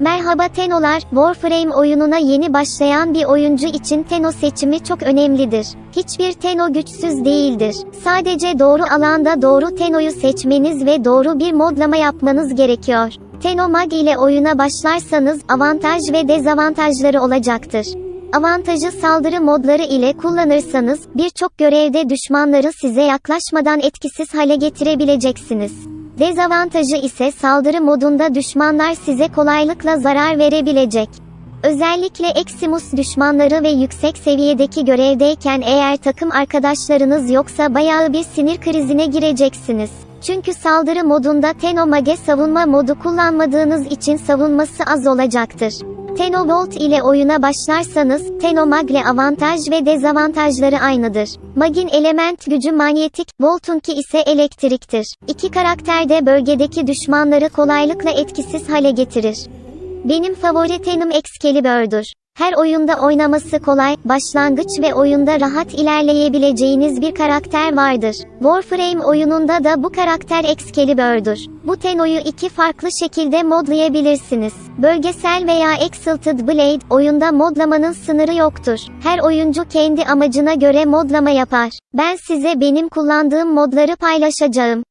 Merhaba Tenolar, Warframe oyununa yeni başlayan bir oyuncu için Teno seçimi çok önemlidir. Hiçbir Teno güçsüz değildir. Sadece doğru alanda doğru Teno'yu seçmeniz ve doğru bir modlama yapmanız gerekiyor. Teno Mag ile oyuna başlarsanız avantaj ve dezavantajları olacaktır. Avantajı saldırı modları ile kullanırsanız birçok görevde düşmanları size yaklaşmadan etkisiz hale getirebileceksiniz. Dezavantajı ise saldırı modunda düşmanlar size kolaylıkla zarar verebilecek. Özellikle Eximus düşmanları ve yüksek seviyedeki görevdeyken eğer takım arkadaşlarınız yoksa bayağı bir sinir krizine gireceksiniz. Çünkü saldırı modunda Tenomage savunma modu kullanmadığınız için savunması az olacaktır. Tenobolt ile oyuna başlarsanız, Tenomagle avantaj ve dezavantajları aynıdır. Mag'in element gücü manyetik, Bolt'unki ise elektriktir. İki karakter de bölgedeki düşmanları kolaylıkla etkisiz hale getirir. Benim favori Tenom Excalibur'dur. Her oyunda oynaması kolay, başlangıç ve oyunda rahat ilerleyebileceğiniz bir karakter vardır. Warframe oyununda da bu karakter Excalibur'dur. Bu Teno'yu iki farklı şekilde modlayabilirsiniz. Bölgesel veya Exalted Blade, oyunda modlamanın sınırı yoktur. Her oyuncu kendi amacına göre modlama yapar. Ben size benim kullandığım modları paylaşacağım.